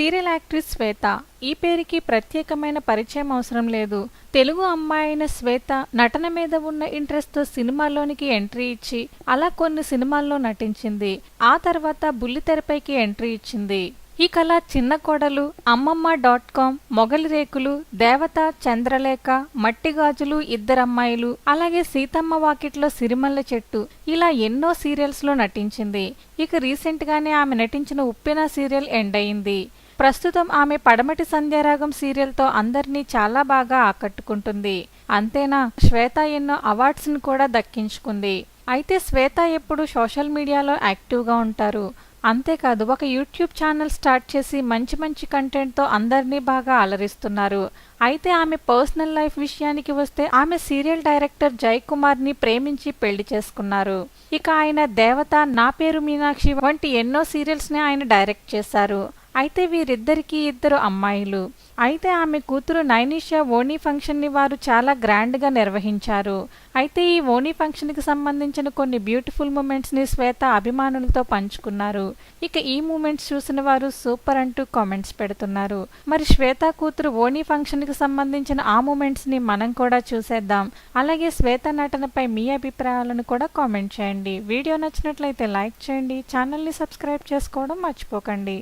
Serial actress శ్వేత. ఈ పేరుకి ప్రత్యేకమైన పరిచయం అవసరం లేదు. తెలుగు అమ్మాయి అయిన శ్వేత నటన మీద ఉన్న ఇంట్రెస్ట్తో సినిమాల్లోనికి ఎంట్రీ ఇచ్చి అలా కొన్ని సినిమాల్లో నటించింది. ఆ తర్వాత బుల్లితెరపైకి ఎంట్రీ ఇచ్చింది. ఈ కళ చిన్న కోడలు అమ్మమ్మ డాట్ కామ్ మొగలి రేకులు దేవత చంద్రలేఖ మట్టి గాజులు ఇద్దరమ్మాయిలు అలాగే సీతమ్మ వాకిట్లో సిరిమల్ల చెట్టు ఇలా ఎన్నో సీరియల్స్లో నటించింది. ఇక రీసెంట్ గానే ఆమె నటించిన ఉప్పెన సీరియల్ ఎండ్ అయింది. ప్రస్తుతం ఆమె పడమటి సంధ్యారాగం సీరియల్తో అందరినీ చాలా బాగా ఆకట్టుకుంటుంది. అంతేనా? శ్వేత ఎన్నో అవార్డ్స్ని కూడా దక్కించుకుంది. అయితే శ్వేత ఎప్పుడు సోషల్ మీడియాలో యాక్టివ్గా ఉంటారు. అంతేకాదు ఒక యూట్యూబ్ ఛానల్ స్టార్ట్ చేసి మంచి మంచి కంటెంట్తో అందరినీ బాగా అలరిస్తున్నారు. అయితే ఆమె పర్సనల్ లైఫ్ విషయానికి వస్తే ఆమె సీరియల్ డైరెక్టర్ జై కుమార్ని ప్రేమించి పెళ్ళి చేసుకున్నారు. ఇక ఆయన దేవత నా పేరు మీనాక్షి వంటి ఎన్నో సీరియల్స్ని ఆయన డైరెక్ట్ చేశారు. అయితే వీరిద్దరికీ ఇద్దరు అమ్మాయిలు. అయితే ఆమె కూతురు నైనిషా ఓణీ ఫంక్షన్ని వారు చాలా గ్రాండ్గా నిర్వహించారు. అయితే ఈ ఓణీ ఫంక్షన్కి సంబంధించిన కొన్ని బ్యూటిఫుల్ మూమెంట్స్ని శ్వేత అభిమానులతో పంచుకున్నారు. ఇక ఈ మూమెంట్స్ చూసిన వారు సూపర్ అంటూ కామెంట్స్ పెడుతున్నారు. మరి శ్వేత కూతురు ఓణీ ఫంక్షన్కి సంబంధించిన ఆ మూమెంట్స్ని మనం కూడా చూసేద్దాం. అలాగే శ్వేత నటనపై మీ అభిప్రాయాలను కూడా కామెంట్ చేయండి. వీడియో నచ్చినట్లయితే లైక్ చేయండి. ఛానల్ని సబ్స్క్రైబ్ చేసుకోవడం మర్చిపోకండి.